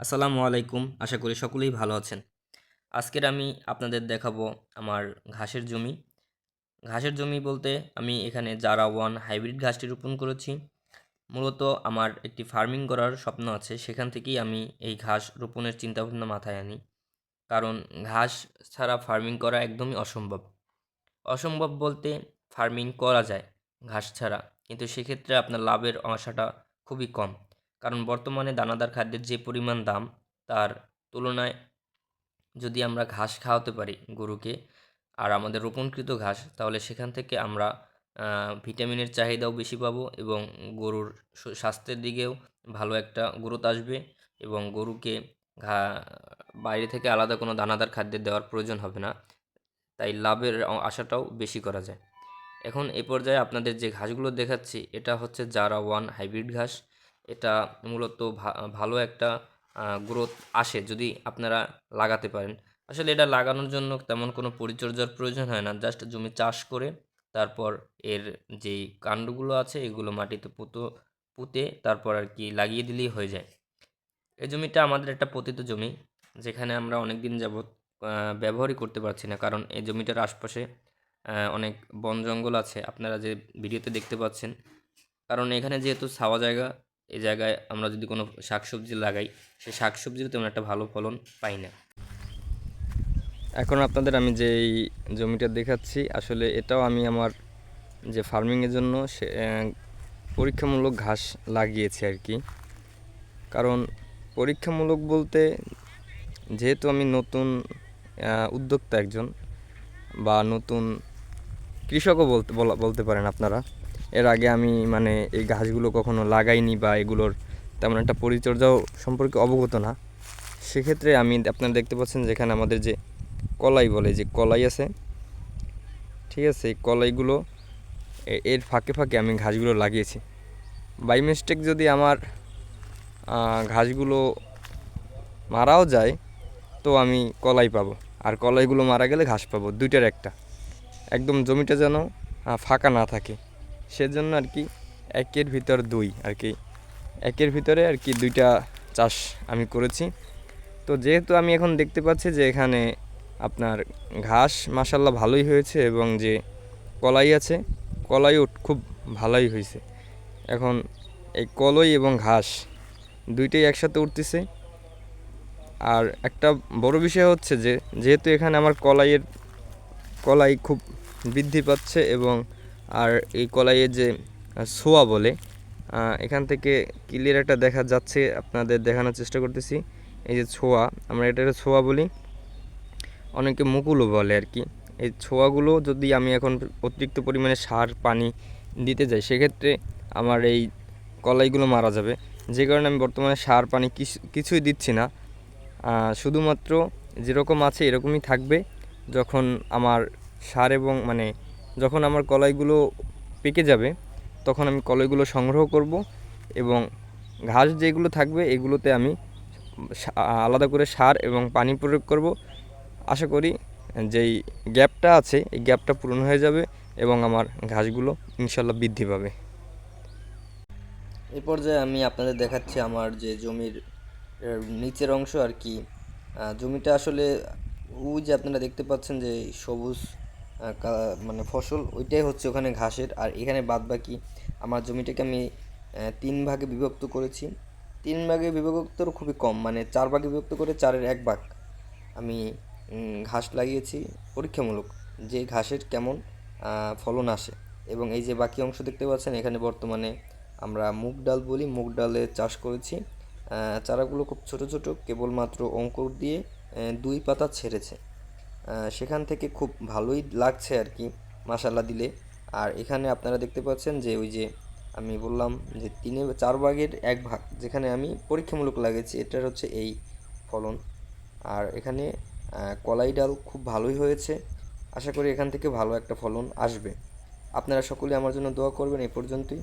আসসালামু আলাইকুম। আশা করি সকলেই ভালো আছেন। আজকের আমি আপনাদের দেখাবো আমার ঘাসের জমি। ঘাসের জমি বলতে আমি এখানে জারা ওয়ান হাইব্রিড ঘাসটি রোপণ করেছি। মূলত আমার একটি ফার্মিং করার স্বপ্ন আছে। সেখান থেকেই আমি এই ঘাস রোপণের চিন্তাভাবনা মাথায় আনি। কারণ ঘাস ছাড়া ফার্মিং করা একদমই অসম্ভব। অসম্ভব বলতে ফার্মিং করা যায় ঘাস ছাড়া। কিন্তু সেক্ষেত্রে আপনার লাভের আশাটা খুবই কম। কারণ বর্তমানে দানাদার খাদ্যের যে পরিমাণ দাম, তার তুলনায় যদি আমরা ঘাস খাওয়াতে পারি গরুকে আর আমাদের রোপণকৃত ঘাস, তাহলে সেখান থেকে আমরা ভিটামিনের চাহিদাও বেশি পাবো এবং গরুর স্বাস্থ্যের দিকেও ভালো একটা গ্রোথ আসবে এবং গরুকে ঘা, বাইরে থেকে আলাদা কোনো দানাদার খাদ্যের দেওয়ার প্রয়োজন হবে না। তাই লাভের আশাটাও বেশি করা যায়। এখন এ পর্যায়ে আপনাদের যে ঘাসগুলো দেখাচ্ছি, এটা হচ্ছে জারা ওয়ান হাইব্রিড ঘাস। এটা মূলত ভালো একটা গ্রোথ আসে যদি আপনারা লাগাতে পারেন। আসলে এটা লাগানোর জন্য তেমন কোনো পরিচর্যার প্রয়োজন হয় না। জাস্ট জমি চাষ করে তারপর এর যেই কাণ্ডগুলো আছে এগুলো মাটিতে পুতো, পুঁতে তারপর আর কি লাগিয়ে দিলেই হয়ে যায়। এই জমিটা আমাদের একটা পতিত জমি, যেখানে আমরা অনেক দিন যাবৎ ব্যবহারই করতে পারছি না। কারণ এই জমিটার আশপাশে অনেক বন জঙ্গল আছে। আপনারা যে ভিডিওতে দেখতে পাচ্ছেন, কারণ এখানে যেহেতু ছাওয়া জায়গা এই জায়গায় আমরা যদি কোনো শাকসবজি লাগাই, সেই শাকসবজির তেমন একটা ভালো ফলন পাই না। এখন আপনাদের আমি যে এই জমিটা দেখাচ্ছি, আসলে এটাও আমি আমার যে ফার্মিংয়ের জন্য সে পরীক্ষামূলক ঘাস লাগিয়েছি আর কি। কারণ পরীক্ষামূলক বলতে যেহেতু আমি নতুন উদ্যোক্তা একজন বা নতুন কৃষকও বলতে, বলা- বলতে পারেন আপনারা এর আগে আমি মানে এই ঘাসগুলো কখনো লাগাইনি বা এগুলোর তেমন একটা পরিচর্যাও সম্পর্কে অবগত না। সেক্ষেত্রে আমি আপনারা দেখতে পাচ্ছেন যেখানে আমাদের যে কলাই বলে, যে কলাই আছে, ঠিক আছে, এই কলাইগুলো এর ফাঁকে ফাঁকে আমি ঘাসগুলো লাগিয়েছি। বাই মিস্টেক যদি আমার ঘাসগুলো মারাও যায়, তো আমি কলাই পাবো। আর কলাইগুলো মারা গেলে ঘাস পাবো, দুইটার একটা। একদম জমিটা যেন ফাঁকা না থাকে। সেজন্য আর কি একের ভিতর দুই আর কি। একের ভিতরে আর কি দুইটা চাষ আমি করেছি। তো যেহেতু আমি এখন দেখতে পাচ্ছি যে এখানে আপনার ঘাস মাসাল্লাহ ভালোই হয়েছে এবং যে কলাই আছে, কলাইও খুব ভালোই হয়েছে। এখন এই কলই এবং ঘাস দুইটাই একসাথে উঠতেছে। আর একটা বড় বিষয় হচ্ছে যে, যেহেতু এখানে আমার কলাইয়ের, কলাই খুব বৃদ্ধি পাচ্ছে এবং আর এই কলাইয়ের যে ছোয়া বলে এখান থেকে ক্লিয়ার একটা দেখা যাচ্ছে, আপনাদের দেখানোর চেষ্টা করতেছি। এই যে ছোয়া, আমরা এটাকে ছোয়া বলি। অনেকে মুকুলও বলে আর কি। এই ছোয়াগুলো যদি আমি এখন অতিরিক্ত পরিমাণে সার, পানি দিতে যাই, সেক্ষেত্রে আমার এই কলাইগুলো মারা যাবে। যে কারণে আমি বর্তমানে সার, পানি কিছু, কিছুই দিচ্ছি না। শুধুমাত্র যেরকম আছে এরকমই থাকবে, যখন আমার সার এবং মানে যখন আমার কলাইগুলো পেকে যাবে, তখন আমি কলাইগুলো সংগ্রহ করব এবং ঘাস যেগুলো থাকবে, এগুলোতে আমি আলাদা করে সার এবং পানি প্রয়োগ করব। আশা করি যেই গ্যাপটা আছে, এই গ্যাপটা পূরণ হয়ে যাবে এবং আমার ঘাসগুলো ইনশাল্লাহ বৃদ্ধি পাবে। এই পর্যায়ে আমি আপনাদের দেখাচ্ছি আমার যে জমির নিচের অংশ আর কি। জমিটা আসলে ওই যে আপনারা দেখতে পাচ্ছেন যে সবুজ মানে ফসল, ওইটাই হচ্ছে ওখানে ঘাসের। আর এখানে বাদ বাকি আমার জমিটাকে আমি তিন ভাগে বিভক্ত করেছি। তিন ভাগে বিভক্তর খুবই কম মানে চার ভাগে বিভক্ত করে চারের এক ভাগ আমি ঘাস লাগিয়েছি পরীক্ষামূলক, যে ঘাসের কেমন ফলন আসে। এবং এই যে বাকি অংশ দেখতে পাচ্ছেন, এখানে বর্তমানে আমরা মুগ ডাল বলি। মুগ ডালের চাষ করেছি। চারাগুলো খুব ছোট ছোট, কেবলমাত্র অঙ্কুর দিয়ে দুই পাতা ছেড়েছে। সেখান থেকে খুব ভালোই লাগছে আর কি মাসাল্লা দিলে। আর এখানে আপনারা দেখতে পাচ্ছেন যে ওই যে আমি বললাম যে তিনে, চার ভাগের এক ভাগ, যেখানে আমি পরীক্ষামূলক লাগিয়েছি এটার হচ্ছে এই ফলন। আর এখানে কলাই ডাল খুব ভালোই হয়েছে, আশা করি এখান থেকে ভালো একটা ফলন আসবে। আপনারা সকলে আমার জন্য দোয়া করবেন এই পর্যন্তই।